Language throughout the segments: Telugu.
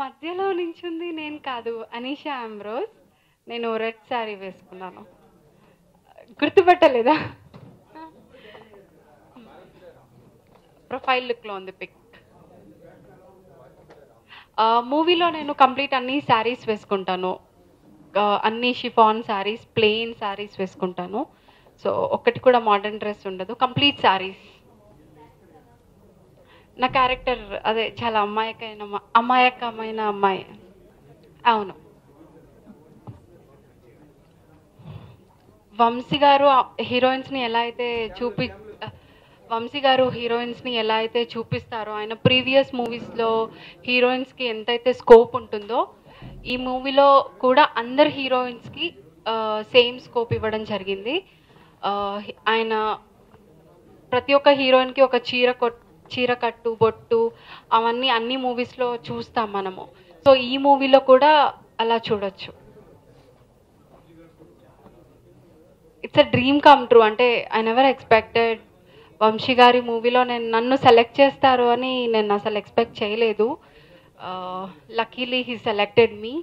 మధ్యలో నించుంది నేను కాదు అనీషా ఆమ్రోజ్ నేను రెడ్ శారీ వేసుకున్నాను. గుర్తుపట్టలేదా? ప్రొఫైల్ లుక్లో ఉంది పిక్. మూవీలో నేను కంప్లీట్ అన్ని శారీస్ వేసుకుంటాను. అన్ని షిఫాన్ శారీస్ ప్లెయిన్ శారీస్ వేసుకుంటాను. సో ఒకటి కూడా మోడర్న్ డ్రెస్ ఉండదు. కంప్లీట్ శారీస్ నా క్యారెక్టర్ అదే చాలా అమాయకమైన అమాయకమైన అమ్మాయి. అవును. వంశీ గారు హీరోయిన్స్ని ఎలా అయితే చూపి వంశీ గారు హీరోయిన్స్ని ఎలా అయితే చూపిస్తారో ఆయన ప్రీవియస్ మూవీస్లో హీరోయిన్స్కి ఎంతైతే స్కోప్ ఉంటుందో ఈ మూవీలో కూడా అందరు హీరోయిన్స్కి సేమ్ స్కోప్ ఇవ్వడం జరిగింది. ఆయన ప్రతి ఒక్క హీరోయిన్కి ఒక చీర కొట్ చీరకట్టు బొట్టు అవన్నీ అన్ని మూవీస్లో చూస్తాం మనము. సో ఈ మూవీలో కూడా అలా చూడొచ్చు. It's a dream come true అంటే ఐ నెవర్ ఎక్స్పెక్టెడ్ వంశీ గారి మూవీలో నేను నన్ను సెలెక్ట్ చేస్తారు అని నేను అసలు ఎక్స్పెక్ట్ చేయలేదు. Luckily he selected me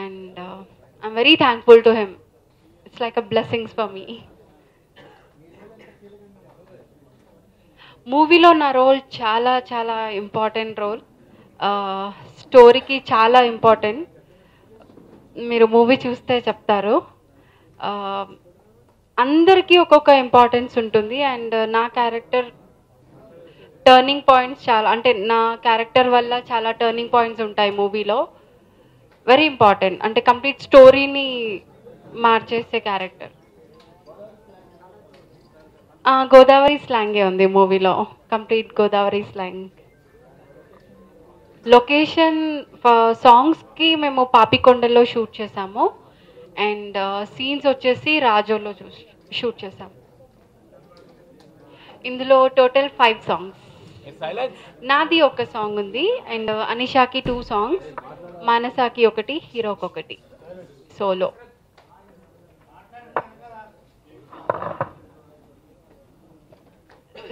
and I'm very thankful to him it's like a blessings for me మూవీలో నా రోల్ చాలా చాలా ఇంపార్టెంట్ రోల్. స్టోరీకి చాలా ఇంపార్టెంట్. మీరు మూవీ చూస్తే చెప్తారు. అందరికీ ఒక్కొక్క ఇంపార్టెన్స్ ఉంటుంది. అండ్ నా క్యారెక్టర్ టర్నింగ్ పాయింట్స్ చాలా అంటే నా క్యారెక్టర్ వల్ల చాలా టర్నింగ్ పాయింట్స్ ఉంటాయి మూవీలో. Very important. అంటే కంప్లీట్ స్టోరీని మార్చేసే క్యారెక్టర్. గోదావరి స్లాంగే ఉంది మూవీలో. Complete Godavari slang. లొకేషన్ సాంగ్స్కి మేము పాపికొండలో షూట్ చేసాము. అండ్ సీన్స్ వచ్చేసి రాజోలో షూట్ చేసాము ఇందులో టోటల్ ఫైవ్ సాంగ్స్. నాది ఒక సాంగ్ ఉంది. అండ్ అనిషాకి టూ సాంగ్స్ మానసాకి ఒకటి హీరోకి ఒకటి సోలో.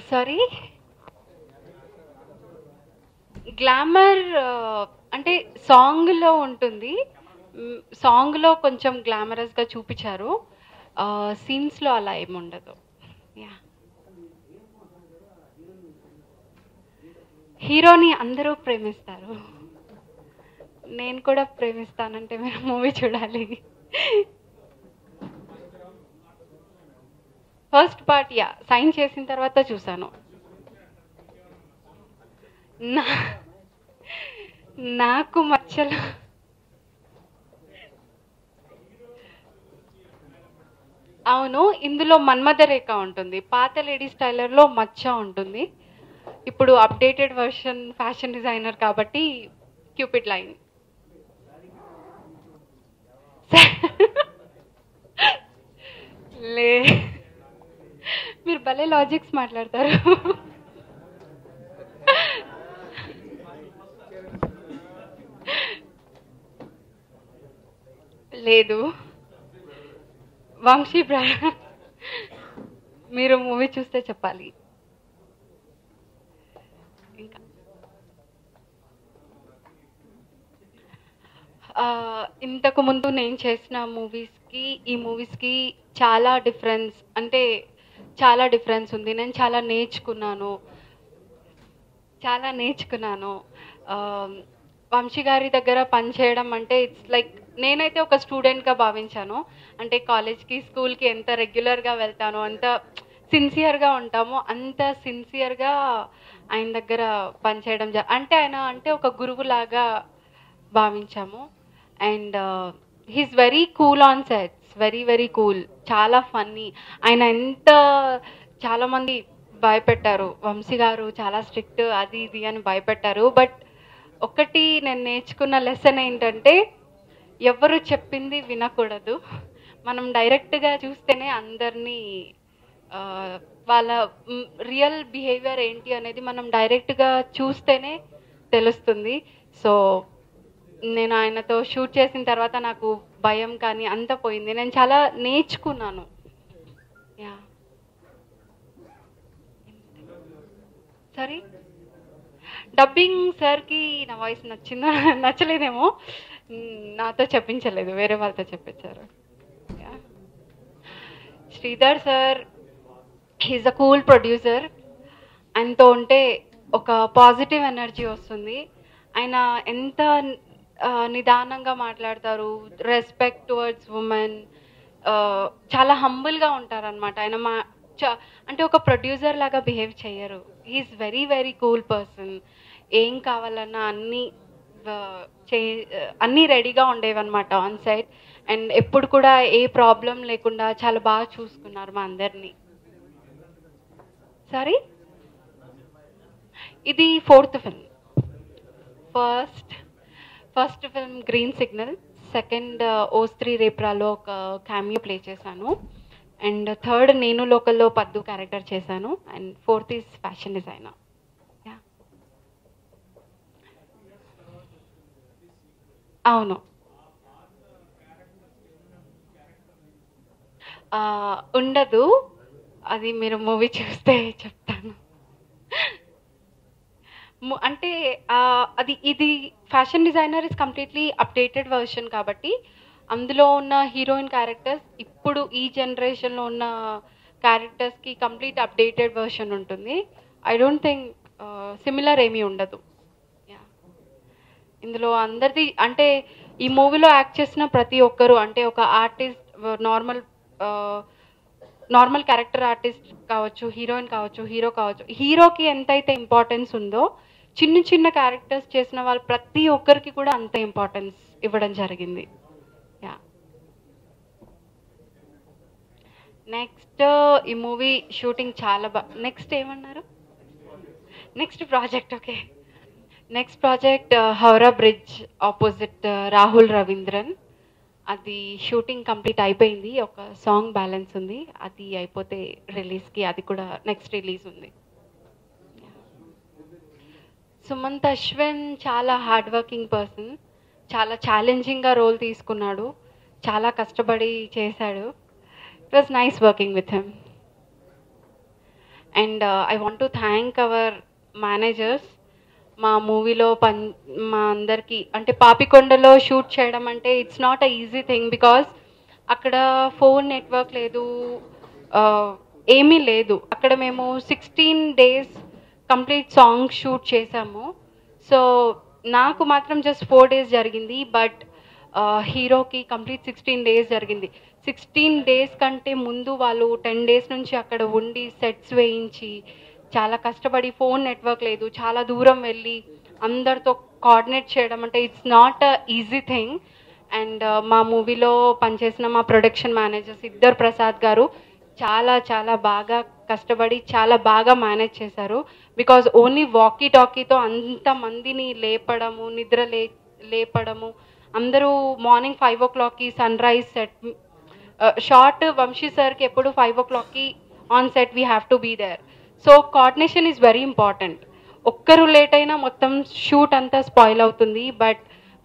సారీ? గ్లామర్ అంటే సాంగ్లో ఉంటుంది. సాంగ్లో కొంచెం గ్లామరస్గా చూపించారు. సీన్స్లో అలా ఏముండదు. యా. హీరోని అందరూ ప్రేమిస్తారు. నేను కూడా ప్రేమిస్తానంటే మీరు మూవీ చూడాలి. ఫస్ట్ పార్ట్ యా సైన్ చేసిన తర్వాత చూశాను. నా నాకు మచ్చలు అవును ఇందులో మన్మథ రేఖ ఉంటుంది. పాత లేడీస్ టైలర్లో మచ్చ ఉంటుంది. ఇప్పుడు అప్డేటెడ్ వర్షన్ ఫ్యాషన్ డిజైనర్ కాబట్టి క్యూపిడ్ లైన్. లే మీరు భలే లాజిక్స్ మాట్లాడతారు. లేదు. వంశీ బ్రా మీరు మూవీ చూస్తే చెప్పాలి. ఇంకా. ఆ, ఇంతకు ముందు నేను చేసిన మూవీస్కి ఈ మూవీస్కి చాలా డిఫరెన్స్ అంటే చాలా డిఫరెన్స్ ఉంది. నేను చాలా నేర్చుకున్నాను. చాలా నేర్చుకున్నాను. వంశీ గారి దగ్గర పనిచేయడం అంటే ఇట్స్ లైక్ నేనైతే ఒక స్టూడెంట్గా భావించాను. అంటే కాలేజ్కి స్కూల్కి ఎంత రెగ్యులర్గా వెళ్తానో అంత సిన్సియర్గా ఉంటామో అంత సిన్సియర్గా ఆయన దగ్గర పనిచేయడం జ అంటే ఆయన అంటే ఒక గురువులాగా భావించాము. And he's very cool and it's very very cool. చాలా ఫన్నీ. ఆయన ఎంత చాలామంది భయపెట్టారు. వంశీ గారు చాలా స్ట్రిక్ట్ అది ఇది అని భయపెట్టారు. బట్ ఒకటి నేను నేర్చుకున్న లెసన్ ఏంటంటే ఎవరు చెప్పింది వినకూడదు. మనం డైరెక్ట్గా చూస్తేనే అందరినీ వాళ్ళ రియల్ బిహేవియర్ ఏంటి అనేది మనం డైరెక్ట్గా చూస్తేనే తెలుస్తుంది. సో నేను ఆయనతో షూట్ చేసిన తర్వాత నాకు భయం కానీ అంత పోయింది. నేను చాలా నేర్చుకున్నాను. యా. సారీ. డబ్బింగ్ సార్కి నా వాయిస్ నచ్చిందో? నచ్చలేదేమో. నాతో చెప్పించలేదు. వేరే వాళ్ళతో చెప్పించారు. Sridhar sir he's a cool producer ఆయనతో ఉంటే ఒక పాజిటివ్ ఎనర్జీ వస్తుంది. ఆయన ఎంత నిదానంగా మాట్లాడతారు రెస్పెక్ట్ టువర్డ్స్ ఉమెన్ చాలా హంబుల్గా ఉంటారనమాట ఆయన మా చ- అంటే ఒక ప్రొడ్యూసర్ లాగా బిహేవ్ చేయరు. He's very very cool person ఏం కావాలన్నా అన్నీ చే అన్నీ రెడీగా ఉండేవన్నమాట ఆన్ సైడ్ అండ్ ఎప్పుడు కూడా ఏ ప్రాబ్లం లేకుండా చాలా బాగా చూసుకున్నారు మా అందరినీ. సారీ ఇది fourth film first first film green signal second uh, ఓ స్త్రీ రేప్రాలో ఒక క్యామియో ప్లే చేశాను. అండ్ థర్డ్ నేను లోకల్లో పద్దు క్యారెక్టర్ చేశాను. And fourth is fashion designer అవును. Uh, ఉండదు. అది మీరు మూవీ చూస్తే చెప్తాను. అంటే అది ఇది fashion designer is completely updated version కాబట్టి అందులో ఉన్న హీరోయిన్ క్యారెక్టర్స్ ఇప్పుడు ఈ జనరేషన్లో ఉన్న క్యారెక్టర్స్కి కంప్లీట్ అప్డేటెడ్ వర్షన్ ఉంటుంది. ఐ డోంట్ థింక్ సిమిలర్ ఏమీ ఉండదు. ఇందులో అందరిది అంటే ఈ మూవీలో యాక్ట్ చేసిన ప్రతి ఒక్కరు అంటే ఒక artist normal normal character artist కావచ్చు హీరోయిన్ కావచ్చు హీరో కావచ్చు హీరోకి ఎంతైతే ఇంపార్టెన్స్ ఉందో చిన్న చిన్న క్యారెక్టర్స్ చేసిన వాళ్ళు ప్రతి ఒక్కరికి కూడా అంత ఇంపార్టెన్స్ ఇవ్వడం జరిగింది. యా నెక్స్ట్ ఈ మూవీ షూటింగ్ చాలా బా నెక్స్ట్ ఏమన్నారు? Next project okay next project Howrah bridge opposite Rahul Ravindran అది షూటింగ్ కంప్లీట్ అయిపోయింది. ఒక సాంగ్ బ్యాలెన్స్ ఉంది. అది అయిపోతే రిలీజ్కి అది కూడా నెక్స్ట్ రిలీజ్ ఉంది. సుమంత్ అశ్విన్ చాలా హార్డ్ వర్కింగ్ పర్సన్ చాలా ఛాలెంజింగ్గా రోల్ తీసుకున్నాడు. చాలా కష్టపడి చేశాడు. It was nice working with him and I want to thank our managers మా మూవీలో పన్ మా అందరికీ అంటే పాపికొండలో షూట్ చేయడం అంటే it's not a easy thing because అక్కడ ఫోన్ నెట్వర్క్ లేదు. Uh, ఏమీ లేదు. అక్కడ మేము sixteen days complete song shoot చేసాము సో నాకు మాత్రం జస్ట్ ఫోర్ డేస్ జరిగింది బట్ హీరోకి కంప్లీట్ సిక్స్టీన్ డేస్ జరిగింది. సిక్స్టీన్ డేస్ కంటే ముందు వాళ్ళు టెన్ డేస్ నుంచి అక్కడ ఉండి సెట్స్ వేయించి చాలా కష్టపడి ఫోన్ నెట్వర్క్ లేదు చాలా దూరం వెళ్ళి అందరితో కోఆర్డినేట్ చేయడం అంటే it's not a easy thing and మా మూవీలో పనిచేసిన మా ప్రొడక్షన్ మేనేజర్స్ ఇద్దరు ప్రసాద్ గారు చాలా చాలా బాగా కష్టపడి చాలా బాగా మేనేజ్ చేశారు. బికాజ్ ఓన్లీ వాకీ టాకీతో అంతమందిని లేపడము నిద్ర లే లేపడము. అందరూ మార్నింగ్ ఫైవ్ ఓ క్లాక్కి sunrise set short Vamsi సార్కి ఎప్పుడు ఫైవ్ ఓ క్లాక్కి on set we have to be there so coordination is very important ఒక్కరు లేట్ అయినా మొత్తం షూట్ అంతా స్పాయిల్ అవుతుంది. బట్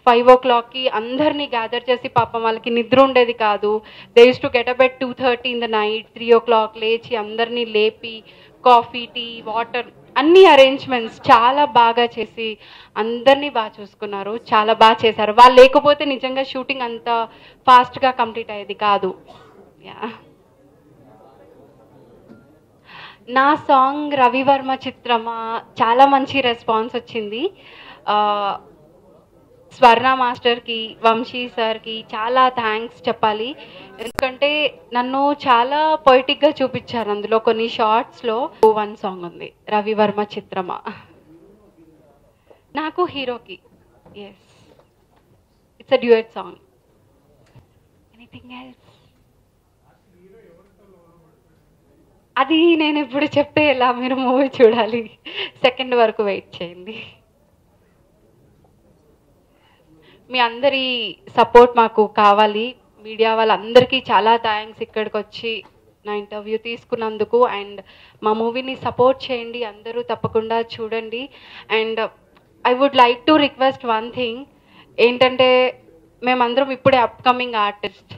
ఫైవ్ ఓ క్లాక్కి అందరినీ గ్యాదర్ చేసి పాపం వాళ్ళకి నిద్ర ఉండేది కాదు. They use to get up at two thirty in the night three o'clock లేచి అందరినీ లేపి కాఫీ టీ వాటర్ అన్ని అరేంజ్మెంట్స్ చాలా బాగా చేసి అందరినీ బాగా చూసుకున్నారు. చాలా బాగా చేశారు. వాళ్ళు లేకపోతే నిజంగా షూటింగ్ అంత ఫాస్ట్గా కంప్లీట్ అయ్యేది కాదు. నా సాంగ్ రవివర్మ చిత్రమా? చాలా మంచి రెస్పాన్స్ వచ్చింది. స్వర్ణ మాస్టర్కి వంశీ సార్కి చాలా థ్యాంక్స్ చెప్పాలి. ఎందుకంటే నన్ను చాలా పొయిటిక్గా చూపించారు అందులో కొన్ని షార్ట్స్లో. వన్ సాంగ్ ఉంది రవివర్మ చిత్రమా. నాకు హీరోకి yes it's a duet song anything else అది నేను ఇప్పుడు చెప్తే ఎలా మీరు మూవీ చూడాలి. సెకండ్ వరకు వెయిట్ చేయండి. మీ అందరి సపోర్ట్ మాకు కావాలి. మీడియా వాళ్ళందరికీ చాలా థ్యాంక్స్ ఇక్కడికి వచ్చి నా ఇంటర్వ్యూ తీసుకున్నందుకు. అండ్ మా మూవీని సపోర్ట్ చేయండి అందరూ తప్పకుండా చూడండి. And I would like to request one thing. ఏంటంటే మేమందరం ఇప్పుడే upcoming artist.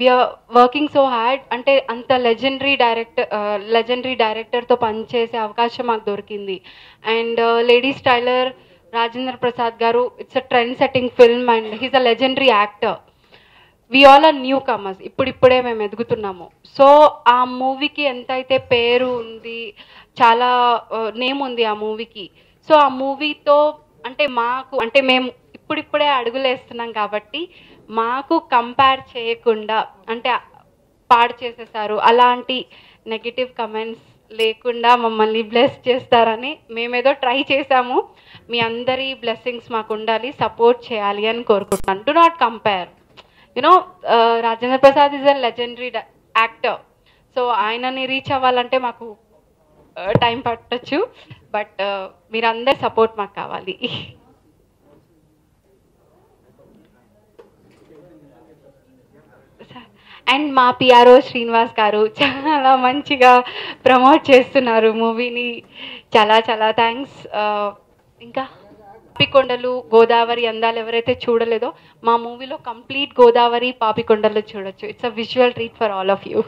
We are working so hard. అంటే అంత లెజెండరీ డైరెక్టర్ లెజెండరీ డైరెక్టర్తో పనిచేసే అవకాశం మాకు దొరికింది. And ladies tailor Rajendra Prasad గారు it's a trend setting film and he's a legendary actor we all are newcomers ఇప్పుడిప్పుడే మేము ఎదుగుతున్నాము. సో ఆ మూవీకి ఎంతైతే పేరు ఉంది చాలా uh, నేమ్ ఉంది ఆ మూవీకి. సో ఆ మూవీతో అంటే మాకు అంటే మేము ఇప్పుడిప్పుడే అడుగులేస్తున్నాం కాబట్టి మాకు కంపేర్ చేయకుండా అంటే పాడు చేసేసారు. అలాంటి నెగిటివ్ కమెంట్స్ లేకుండా మమ్మల్ని బ్లెస్ చేస్తారని మేమేదో ట్రై చేసాము మీ అందరి బ్లెస్సింగ్స్ మాకు ఉండాలి సపోర్ట్ చేయాలి అని కోరుకుంటున్నాను. Do not compare you know Rajendra Prasad is a legendary actor so ఆయనని రీచ్ అవ్వాలంటే మాకు uh, టైం పట్టచ్చు. బట్ uh, మీరందరి సపోర్ట్ మాకు కావాలి. అండ్ మా పిఆర్ఓ శ్రీనివాస్ గారు చాలా మంచిగా ప్రమోట్ చేస్తున్నారు మూవీని. చాలా చాలా థ్యాంక్స్ ఇంకా? పాపికొండలు గోదావరి అందాలు ఎవరైతే చూడలేదో మా మూవీలో కంప్లీట్ గోదావరి పాపికొండలు చూడొచ్చు. It's a visual treat for all of you